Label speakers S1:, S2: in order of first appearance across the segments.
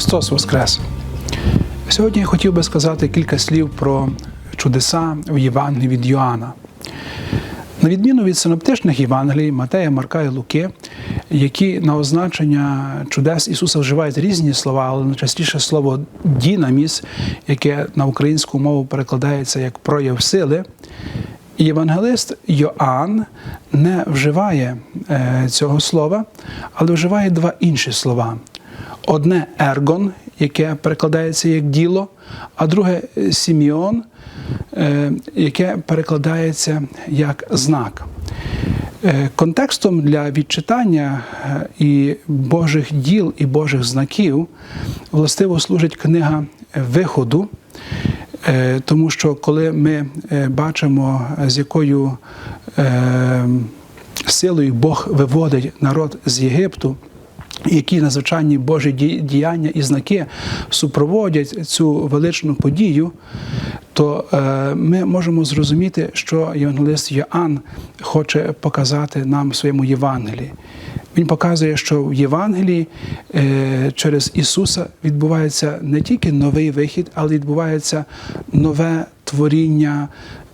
S1: Христос Воскрес! Сьогодні я хотів би сказати кілька слів про чудеса в Євангелії від Йоанна. На відміну від синоптичних Євангелій Матея, Марка і Луки, які на означення чудес Ісуса вживають різні слова, але найчастіше слово дінаміс, яке на українську мову перекладається як прояв сили. Євангелист Йоанн не вживає е, цього слова, але вживає два інші слова: одне ергон, яке перекладається як діло, а друге сіміон, е, яке перекладається як знак. Е, Контекстом для відчитання е, і Божих діл, і Божих знаків властиво служить книга Виходу. Тому що коли ми бачимо, з якою силою Бог виводить народ з Єгипту, які надзвичайні Божі діяння і знаки супроводять цю величну подію, то е, ми можемо зрозуміти, що євангелист Йоанн хоче показати нам в своєму Євангелії. Він показує, що в Євангелії е, через Ісуса відбувається не тільки новий вихід, але відбувається нове творіння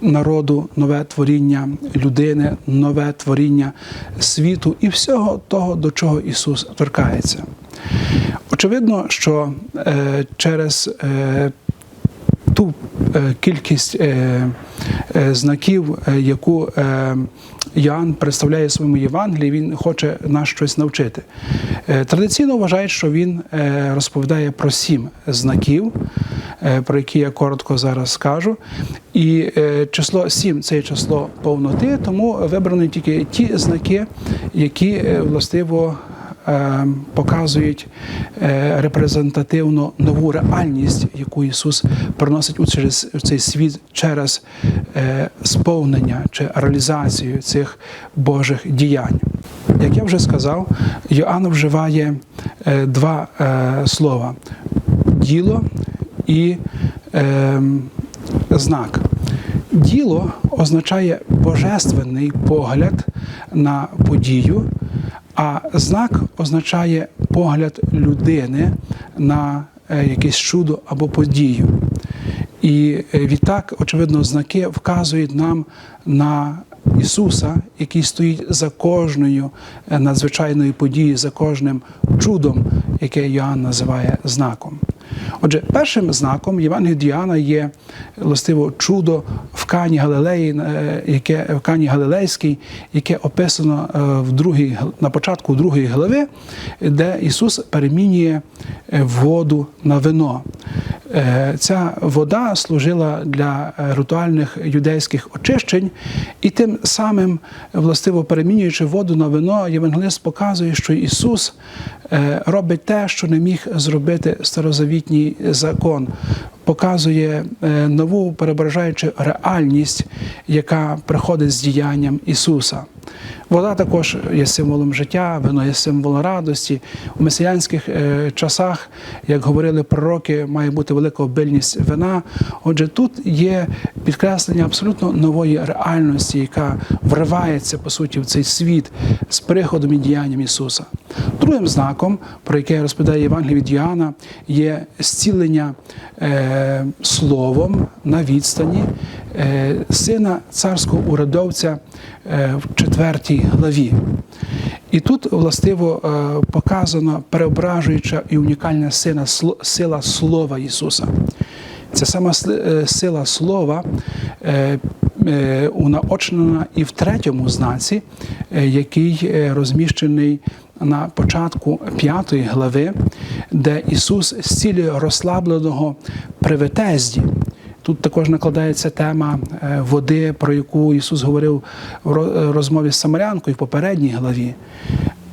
S1: народу, нове творіння людини, нове творіння світу і всього того, до чого Ісус торкається. Очевидно, що е, через е, ту кількість е, е, знаків, е, яку е, Йоанн представляє в своєму Євангелії, він хоче нас щось навчити. Е, Традиційно вважають, що він е, розповідає про сім знаків, е, про які я коротко зараз скажу. І е, число сім це число повноти, тому вибрані тільки ті знаки, які е, властиво е, показують е, репрезентативно нову реальність, яку Ісус приносить у цей світ через е, сповнення чи реалізацію цих Божих діянь. Як я вже сказав, Йоанн вживає е, два е, слова: діло і е, знак. Діло означає божественний погляд на подію, а знак означає погляд людини на е, якесь чудо або подію. І е, відтак, очевидно, знаки вказують нам на Ісуса, який стоїть за кожною е, надзвичайною подією, за кожним чудом, яке Йоанн називає знаком. Отже, першим знаком Євангелія Діана є властиво чудо Кані Галилеї, е, яке в Кані Галилейській, яке описано е, в другій, на початку другої глави, де Ісус перемінює е, воду на вино. Ця вода служила для ритуальних юдейських очищень, і тим самим, властиво перемінюючи воду на вино, євангелист показує, що Ісус робить те, що не міг зробити старозавітній закон. Показує е, нову перебражаючу реальність, яка приходить з діянням Ісуса. Вода також є символом життя, вино є символом радості. У месіянських е, часах, як говорили пророки, має бути велика обильність вина. Отже, тут є підкреслення абсолютно нової реальності, яка вривається по суті в цей світ з приходом і діянням Ісуса. Другим знаком, про яке розповідає Євангелій від Йоанна, є зцілення е, словом на відстані сина царського урядовця е, в четвертій главі. І тут властиво е, показано переображуюча і унікальна сила, Слова Ісуса. Ця сама е, сила слова е, е, унаочнена і в третьому знаці, е, який е, розміщений на початку п'ятої глави, де Ісус зцілює розслабленого при Ветезді. Тут також накладається тема е, води, про яку Ісус говорив в е, розмові з Самарянкою в попередній главі.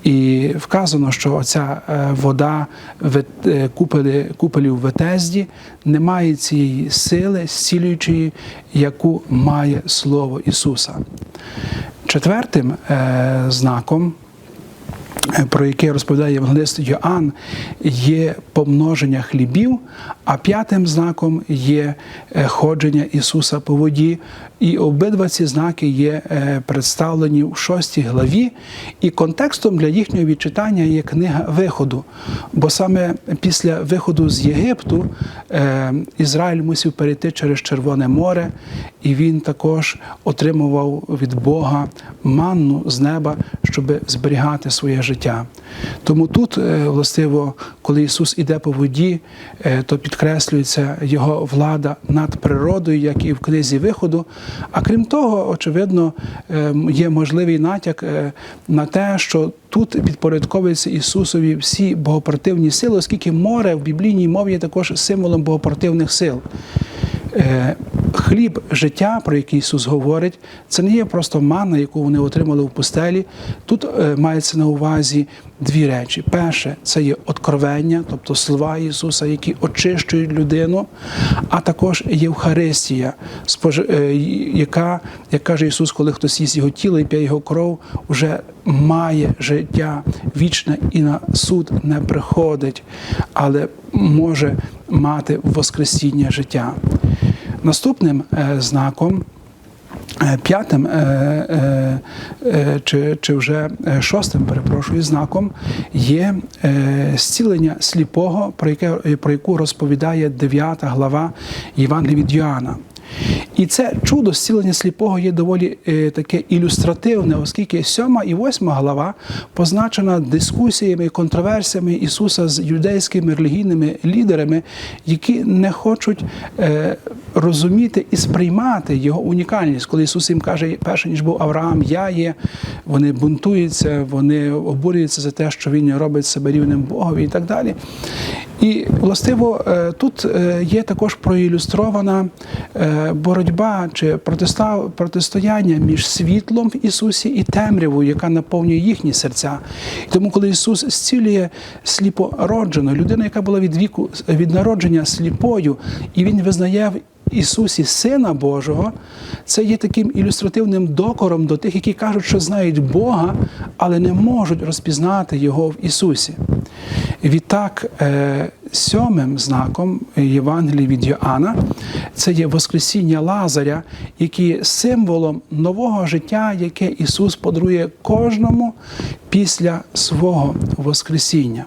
S1: І вказано, що ця вода е, купелі, купелі в Ветезді не має цієї сили, зцілюючої, яку має Слово Ісуса. Четвертим знаком про яке розповідає Євангелист Йоанн, є помноження хлібів, а п'ятим знаком є е, ходження Ісуса по воді. І обидва ці знаки є е, представлені в шостій главі, і контекстом для їхнього відчитання є книга виходу. Бо саме після виходу з Єгипту е, Ізраїль мусив перейти через Червоне море, і він також отримував від Бога манну з неба, щоб зберігати своє життя. Тому тут, е, властиво, коли Ісус іде по воді, е, то підкреслюється Його влада над природою, як і в книзі виходу. А крім того, очевидно, е, є можливий натяк е, на те, що тут підпорядковуються Ісусові всі богопротивні сили, оскільки море в біблійній мові є також символом богопротивних сил. Хліб життя, про який Ісус говорить, це не є просто манна, яку вони отримали в пустелі. Тут е, мається на увазі дві речі. Перше, це є откровення, тобто слова Ісуса, які очищують людину, а також Євхаристія, е, яка, як каже Ісус, коли хтось їсть його тіло і п'є його кров, вже має життя вічне і на суд не приходить, але може мати воскресіння життя. Наступним е, знаком, е, п'ятим е, чи, чи вже шостим, перепрошую, знаком є зцілення сліпого, про, яке, про яку розповідає 9 глава Євангелія від Йоанна. І це чудо зцілення сліпого є доволі таке ілюстративне, оскільки сьома і восьма глава позначена дискусіями контроверсіями Ісуса з юдейськими релігійними лідерами, які не хочуть розуміти і сприймати його унікальність. Коли Ісус їм каже, перше ніж був Авраам, я є, вони бунтуються, вони обурюються за те, що він робить себе рівним Богові і так далі. І властиво е, тут е, є також проілюстрована е, боротьба чи протистояння між світлом в Ісусі і темрявою, яка наповнює їхні серця. І тому, коли Ісус зцілює сліпороджену, людину, яка була від віку від народження сліпою, і Він визнає в Ісусі Сина Божого, це є таким ілюстративним докором до тих, які кажуть, що знають Бога, але не можуть розпізнати Його в Ісусі. Відтак, е, сьомим знаком Євангелії від Йоанна це є Воскресіння Лазаря, який є символом нового життя, яке Ісус подарує кожному після свого Воскресіння.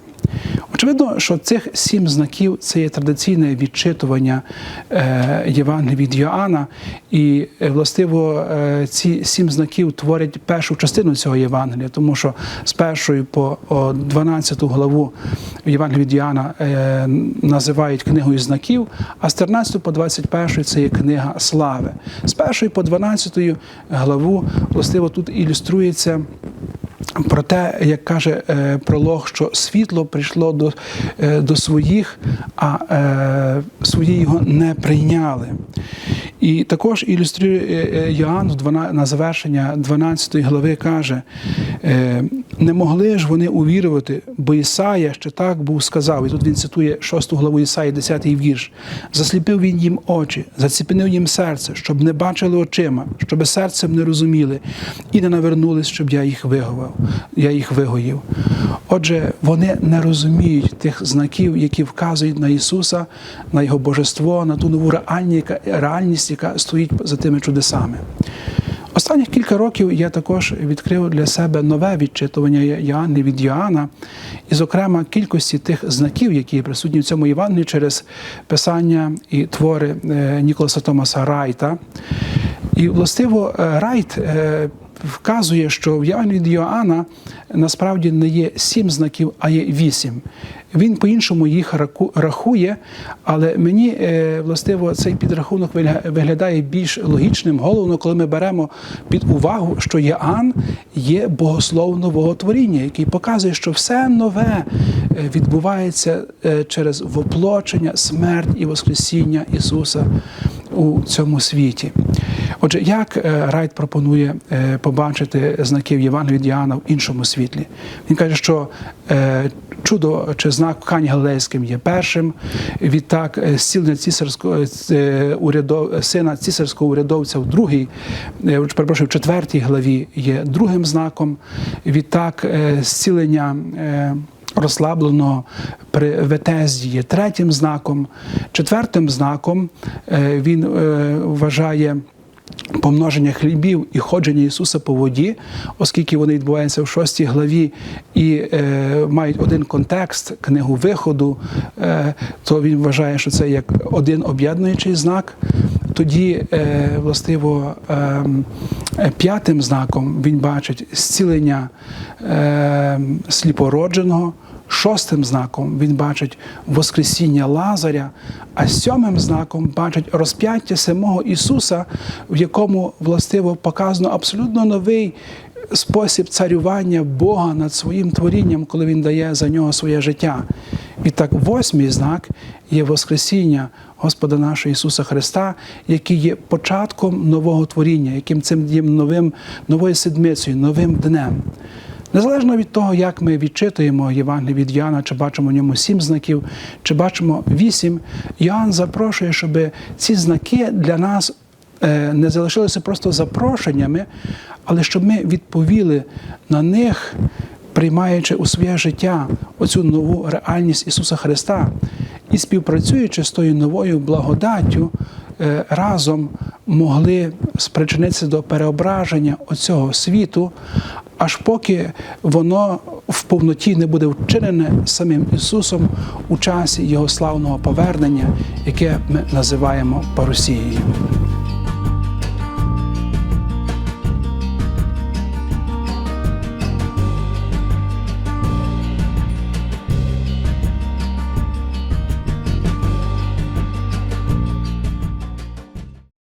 S1: Очевидно, що цих сім знаків це є традиційне відчитування е, Євангелія від Йоанна, і е, властиво е, ці сім знаків творять першу частину цього Євангелія, тому що з першої по 12 главу Євангелія від Йоанна називають книгою знаків, а з 13 по 21 це є книга слави. З першої по 12 главу властиво тут ілюструється. Про те, як каже е, пролог, що світло прийшло до, е, до своїх, а е, свої його не прийняли. І також ілюструє е, Йоанн на завершення 12 глави каже: не могли ж вони увірувати, бо Ісая ще так був сказав. І тут він цитує 6 главу Ісаї, 10 вірш. Засліпив він їм очі, заціпенив їм серце, щоб не бачили очима, щоб серцем не розуміли, і не навернулись, щоб я їх виговав, я їх вигоїв. Отже, вони не розуміють тих знаків, які вказують на Ісуса, на Його божество, на ту нову реальність, яка стоїть за тими чудесами. Останніх кілька років я також відкрив для себе нове відчитування Йоанни від Йоанна, і, зокрема, кількості тих знаків, які присутні в цьому Євангелії через писання і твори е, Ніколаса Томаса Райта. І, властиво, е, Райт е, вказує, що в Євангелії від Йоанна насправді не є сім знаків, а є вісім. Він по-іншому їх рахує, але мені е, властиво цей підрахунок вигля- виглядає більш логічним, головно, коли ми беремо під увагу, що Яан є богослов нового творіння, який показує, що все нове е, відбувається е, через воплочення, смерть і воскресіння Ісуса у цьому світі. Отже, як е, Райт пропонує е, побачити знаки в Євангелії від Іоанна в іншому світлі? Він каже, що е, чудо чи знак Кані Галилейським є першим. Відтак, зцілення урядов, сина цісарського урядовця в другій, перепрошую, в четвертій главі є другим знаком. Відтак, зцілення. Розслабленого при Ветезді є третім знаком. Четвертим знаком е, він е, вважає помноження хлібів і ходження Ісуса по воді, оскільки вони відбуваються в шостій главі і е, мають один контекст книгу виходу, то він вважає, що це як один об'єднуючий знак. Тоді, е, властиво, е, е, п'ятим знаком він бачить зцілення е, сліпородженого. Шостим знаком він бачить Воскресіння Лазаря, а сьомим знаком бачить розп'яття самого Ісуса, в якому властиво показано абсолютно новий спосіб царювання Бога над своїм творінням, коли Він дає за нього своє життя. Відтак, восьмий знак є Воскресіння Господа нашого Ісуса Христа, який є початком нового творіння, яким цим є новим, новою седмицею, новим днем. Незалежно від того, як ми відчитуємо Євангеліє від Йоанна, чи бачимо в ньому сім знаків, чи бачимо вісім, Йоанн запрошує, щоб ці знаки для нас е, не залишилися просто запрошеннями, але щоб ми відповіли на них, приймаючи у своє життя оцю нову реальність Ісуса Христа і співпрацюючи з тою новою благодаттю, е, разом могли спричинитися до переображення оцього світу, аж поки воно в повноті не буде вчинене самим Ісусом у часі Його славного повернення, яке ми називаємо парусією.